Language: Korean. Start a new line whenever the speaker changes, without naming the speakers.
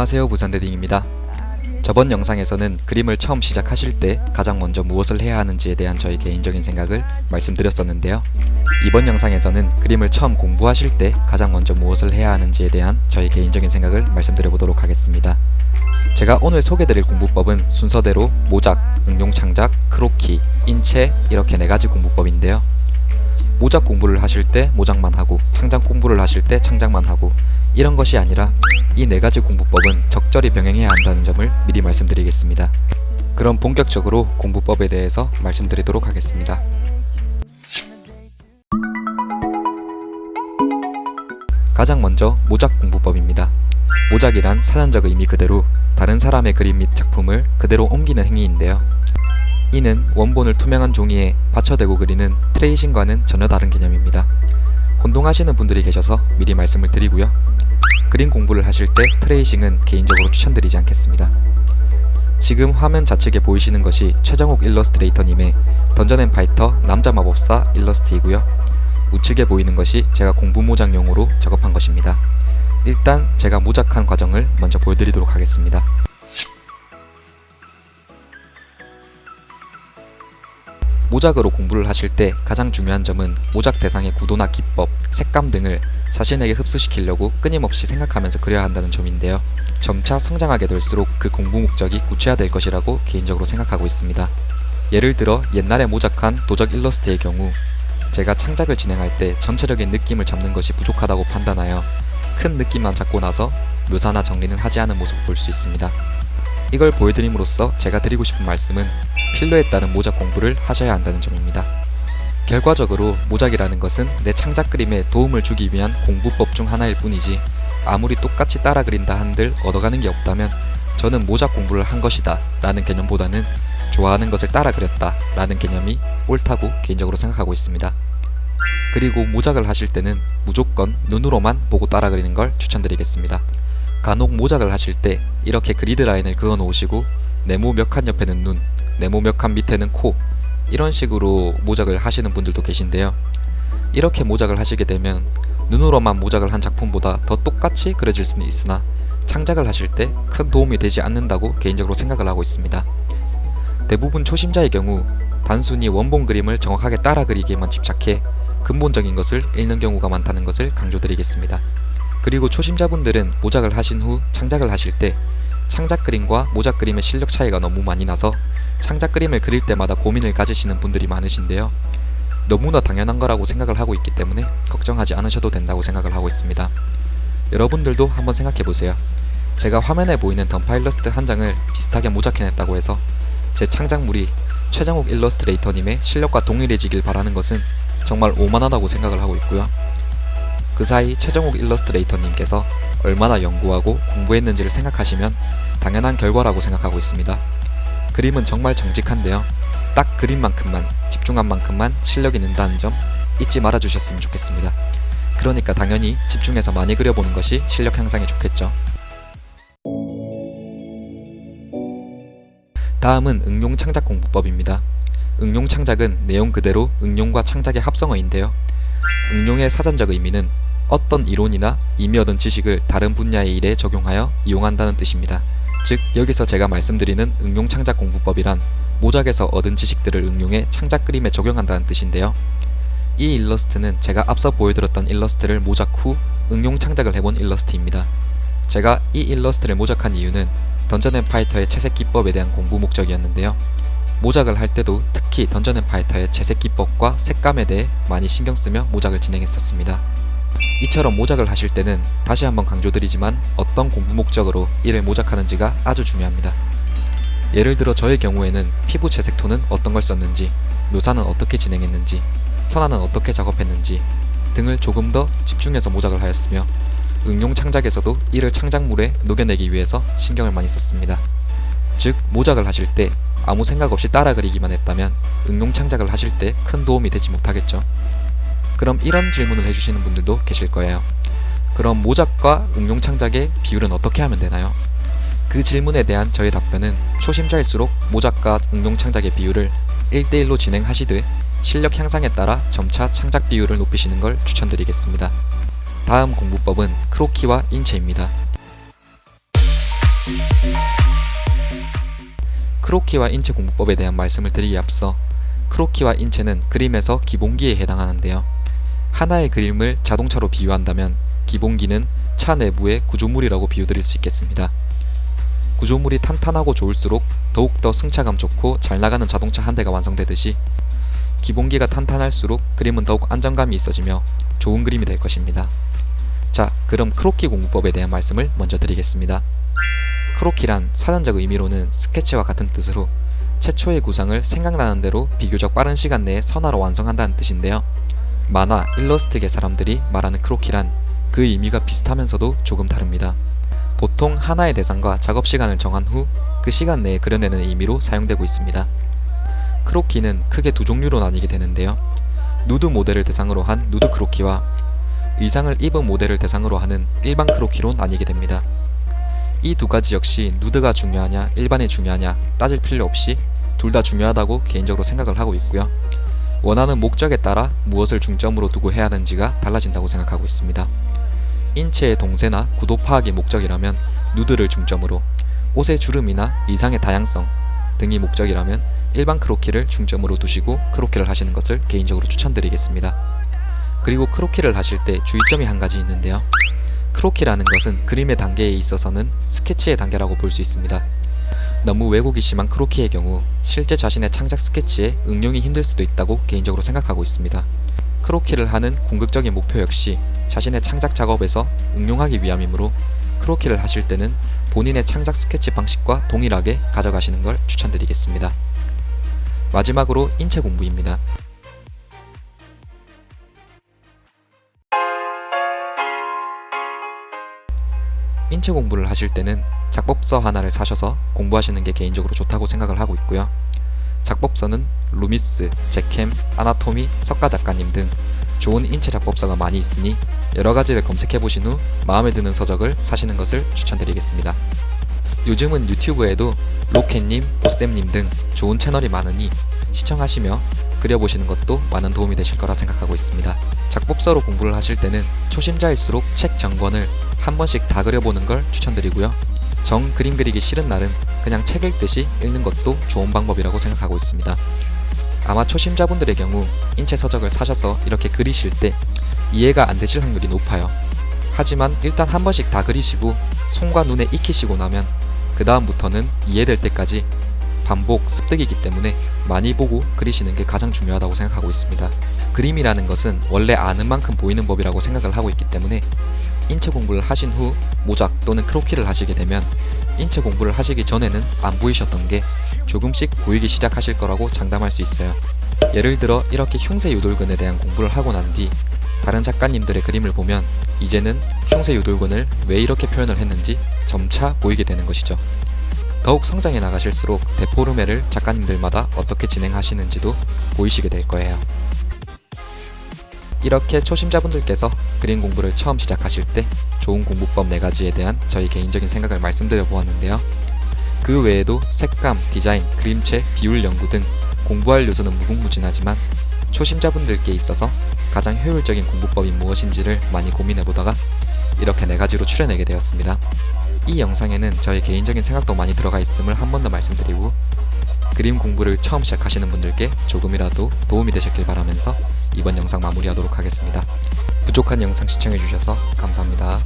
안녕하세요 부산대딩입니다. 저번 영상에서는 그림을 처음 시작하실 때 가장 먼저 무엇을 해야 하는지에 대한 저의 개인적인 생각을 말씀드렸었는데요. 이번 영상에서는 그림을 처음 공부하실 때 가장 먼저 무엇을 해야 하는지에 대한 저의 개인적인 생각을 말씀드려보도록 하겠습니다. 제가 오늘 소개드릴 공부법은 순서대로 모작, 응용창작, 크로키, 인체 이렇게 네가지 공부법인데요. 모작 공부를 하실 때 모작만 하고 창작 공부를 하실 때 창작만 하고 이런 것이 아니라 이 네 가지 공부법은 적절히 병행해야 한다는 점을 미리 말씀드리겠습니다. 그럼 본격적으로 공부법에 대해서 말씀드리도록 하겠습니다. 가장 먼저 모작 공부법입니다. 모작이란 사전적 의미 그대로 다른 사람의 그림 및 작품을 그대로 옮기는 행위인데요. 이는 원본을 투명한 종이에 받쳐대고 그리는 트레이싱과는 전혀 다른 개념입니다. 혼동하시는 분들이 계셔서 미리 말씀을 드리고요. 그림 공부를 하실 때 트레이싱은 개인적으로 추천드리지 않겠습니다. 지금 화면 좌측에 보이시는 것이 최정욱 일러스트레이터님의 던전앤파이터 남자 마법사 일러스트이고요. 우측에 보이는 것이 제가 공부 모장용으로 작업한 것입니다. 일단 제가 모작한 과정을 먼저 보여드리도록 하겠습니다. 모작으로 공부를 하실 때 가장 중요한 점은 모작 대상의 구도나 기법, 색감 등을 자신에게 흡수시키려고 끊임없이 생각하면서 그려야 한다는 점인데요. 점차 성장하게 될수록 그 공부 목적이 구체화될 것이라고 개인적으로 생각하고 있습니다. 예를 들어 옛날에 모작한 도적 일러스트의 경우 제가 창작을 진행할 때 전체적인 느낌을 잡는 것이 부족하다고 판단하여 큰 느낌만 잡고 나서 묘사나 정리는 하지 않은 모습 을볼 수 있습니다. 이걸 보여드림으로써 제가 드리고 싶은 말씀은 필러에 따른 모작 공부를 하셔야 한다는 점입니다. 결과적으로 모작이라는 것은 내 창작 그림에 도움을 주기 위한 공부법 중 하나일 뿐이지 아무리 똑같이 따라 그린다 한들 얻어가는 게 없다면 저는 모작 공부를 한 것이다 라는 개념보다는 좋아하는 것을 따라 그렸다 라는 개념이 옳다고 개인적으로 생각하고 있습니다. 그리고 모작을 하실 때는 무조건 눈으로만 보고 따라 그리는 걸 추천드리겠습니다. 간혹 모작을 하실 때 이렇게 그리드 라인을 그어 놓으시고 네모 몇 칸 옆에는 눈, 네모 몇 칸 밑에는 코 이런 식으로 모작을 하시는 분들도 계신데요. 이렇게 모작을 하시게 되면 눈으로만 모작을 한 작품보다 더 똑같이 그려질 수는 있으나 창작을 하실 때 큰 도움이 되지 않는다고 개인적으로 생각을 하고 있습니다. 대부분 초심자의 경우 단순히 원본 그림을 정확하게 따라 그리기에만 집착해 근본적인 것을 잃는 경우가 많다는 것을 강조드리겠습니다. 그리고 초심자분들은 모작을 하신 후 창작을 하실 때 창작 그림과 모작 그림의 실력 차이가 너무 많이 나서 창작 그림을 그릴 때마다 고민을 가지시는 분들이 많으신데요. 너무나 당연한 거라고 생각을 하고 있기 때문에 걱정하지 않으셔도 된다고 생각을 하고 있습니다. 여러분들도 한번 생각해 보세요. 제가 화면에 보이는 덤파일러스트 한 장을 비슷하게 모작해냈다고 해서 제 창작물이 최정욱 일러스트레이터님의 실력과 동일해지길 바라는 것은 정말 오만하다고 생각을 하고 있고요. 그 사이 최정욱 일러스트레이터님께서 얼마나 연구하고 공부했는지를 생각하시면 당연한 결과라고 생각하고 있습니다. 그림은 정말 정직한데요. 딱 그림만큼만, 집중한 만큼만 실력이 는다는 점 잊지 말아주셨으면 좋겠습니다. 그러니까 당연히 집중해서 많이 그려보는 것이 실력 향상에 좋겠죠. 다음은 응용 창작 공부법입니다. 응용 창작은 내용 그대로 응용과 창작의 합성어인데요. 응용의 사전적 의미는 어떤 이론이나 이미 얻은 지식을 다른 분야의 일에 적용하여 이용한다는 뜻입니다. 즉, 여기서 제가 말씀드리는 응용 창작 공부법이란 모작에서 얻은 지식들을 응용해 창작 그림에 적용한다는 뜻인데요. 이 일러스트는 제가 앞서 보여드렸던 일러스트를 모작 후 응용 창작을 해본 일러스트입니다. 제가 이 일러스트를 모작한 이유는 던전앤파이터의 채색 기법에 대한 공부 목적이었는데요. 모작을 할 때도 특히 던전앤파이터의 채색 기법과 색감에 대해 많이 신경 쓰며 모작을 진행했었습니다. 이처럼 모작을 하실 때는 다시 한번 강조드리지만 어떤 공부 목적으로 이를 모작하는지가 아주 중요합니다. 예를 들어 저의 경우에는 피부 채색톤은 어떤 걸 썼는지, 묘사는 어떻게 진행했는지, 선화는 어떻게 작업했는지 등을 조금 더 집중해서 모작을 하였으며 응용 창작에서도 이를 창작물에 녹여내기 위해서 신경을 많이 썼습니다. 즉, 모작을 하실 때 아무 생각 없이 따라 그리기만 했다면 응용 창작을 하실 때 큰 도움이 되지 못하겠죠. 그럼 이런 질문을 해주시는 분들도 계실 거예요. 그럼 모작과 응용 창작의 비율은 어떻게 하면 되나요? 그 질문에 대한 저의 답변은 초심자일수록 모작과 응용 창작의 비율을 1대1로 진행하시되 실력 향상에 따라 점차 창작 비율을 높이시는 걸 추천드리겠습니다. 다음 공부법은 크로키와 인체입니다. 크로키와 인체 공부법에 대한 말씀을 드리기 앞서 크로키와 인체는 그림에서 기본기에 해당하는데요. 하나의 그림을 자동차로 비유한다면 기본기는 차 내부의 구조물이라고 비유드릴 수 있겠습니다. 구조물이 탄탄하고 좋을수록 더욱더 승차감 좋고 잘 나가는 자동차 한 대가 완성되듯이 기본기가 탄탄할수록 그림은 더욱 안정감이 있어지며 좋은 그림이 될 것입니다. 자, 그럼 크로키 공부법에 대한 말씀을 먼저 드리겠습니다. 크로키란 사전적 의미로는 스케치와 같은 뜻으로 최초의 구상을 생각나는 대로 비교적 빠른 시간 내에 선화로 완성한다는 뜻인데요. 만화, 일러스트계 사람들이 말하는 크로키란 그 의미가 비슷하면서도 조금 다릅니다. 보통 하나의 대상과 작업 시간을 정한 후 그 시간 내에 그려내는 의미로 사용되고 있습니다. 크로키는 크게 두 종류로 나뉘게 되는데요. 누드 모델을 대상으로 한 누드 크로키와 의상을 입은 모델을 대상으로 하는 일반 크로키로 나뉘게 됩니다. 이 두 가지 역시 누드가 중요하냐 일반이 중요하냐 따질 필요 없이 둘 다 중요하다고 개인적으로 생각을 하고 있고요. 원하는 목적에 따라 무엇을 중점으로 두고 해야 하는지가 달라진다고 생각하고 있습니다. 인체의 동세나 구도 파악이 목적이라면 누드를 중점으로, 옷의 주름이나 이상의 다양성 등이 목적이라면 일반 크로키를 중점으로 두시고 크로키를 하시는 것을 개인적으로 추천드리겠습니다. 그리고 크로키를 하실 때 주의점이 한 가지 있는데요. 크로키라는 것은 그림의 단계에 있어서는 스케치의 단계라고 볼 수 있습니다. 너무 왜곡이 심한 크로키의 경우 실제 자신의 창작 스케치에 응용이 힘들 수도 있다고 개인적으로 생각하고 있습니다. 크로키를 하는 궁극적인 목표 역시 자신의 창작 작업에서 응용하기 위함이므로 크로키를 하실 때는 본인의 창작 스케치 방식과 동일하게 가져가시는 걸 추천드리겠습니다. 마지막으로 인체 공부입니다. 인체 공부를 하실 때는 작법서 하나를 사셔서 공부하시는 게 개인적으로 좋다고 생각을 하고 있고요. 작법서는 루미스, 제캠, 아나토미, 석가 작가님 등 좋은 인체 작법서가 많이 있으니 여러 가지를 검색해 보신 후 마음에 드는 서적을 사시는 것을 추천드리겠습니다. 요즘은 유튜브에도 로켓님, 보쌤님등 좋은 채널이 많으니 시청하시며 그려보시는 것도 많은 도움이 되실 거라 생각하고 있습니다. 작법서로 공부를 하실 때는 초심자일수록 책 정권을 한 번씩 다 그려보는 걸 추천드리고요. 정 그림 그리기 싫은 날은 그냥 책 읽듯이 읽는 것도 좋은 방법이라고 생각하고 있습니다. 아마 초심자분들의 경우 인체 서적을 사셔서 이렇게 그리실 때 이해가 안 되실 확률이 높아요. 하지만 일단 한 번씩 다 그리시고 손과 눈에 익히시고 나면 그 다음부터는 이해될 때까지 반복 습득이기 때문에 많이 보고 그리시는 게 가장 중요하다고 생각하고 있습니다. 그림이라는 것은 원래 아는 만큼 보이는 법이라고 생각을 하고 있기 때문에 인체 공부를 하신 후 모작 또는 크로키를 하시게 되면 인체 공부를 하시기 전에는 안 보이셨던 게 조금씩 보이기 시작하실 거라고 장담할 수 있어요. 예를 들어 이렇게 흉쇄 유돌근에 대한 공부를 하고 난 뒤 다른 작가님들의 그림을 보면 이제는 흉쇄 유돌근을 왜 이렇게 표현을 했는지 점차 보이게 되는 것이죠. 더욱 성장해 나가실수록 데포르메를 작가님들마다 어떻게 진행하시는지도 보이시게 될 거예요. 이렇게 초심자분들께서 그림 공부를 처음 시작하실 때 좋은 공부법 4가지에 대한 저희 개인적인 생각을 말씀드려 보았는데요. 그 외에도 색감, 디자인, 그림체, 비율 연구 등 공부할 요소는 무궁무진하지만 초심자분들께 있어서 가장 효율적인 공부법이 무엇인지를 많이 고민해보다가 이렇게 네 가지로 추려내게 되었습니다. 이 영상에는 저의 개인적인 생각도 많이 들어가 있음을 한 번 더 말씀드리고 그림 공부를 처음 시작하시는 분들께 조금이라도 도움이 되셨길 바라면서 이번 영상 마무리하도록 하겠습니다. 부족한 영상 시청해주셔서 감사합니다.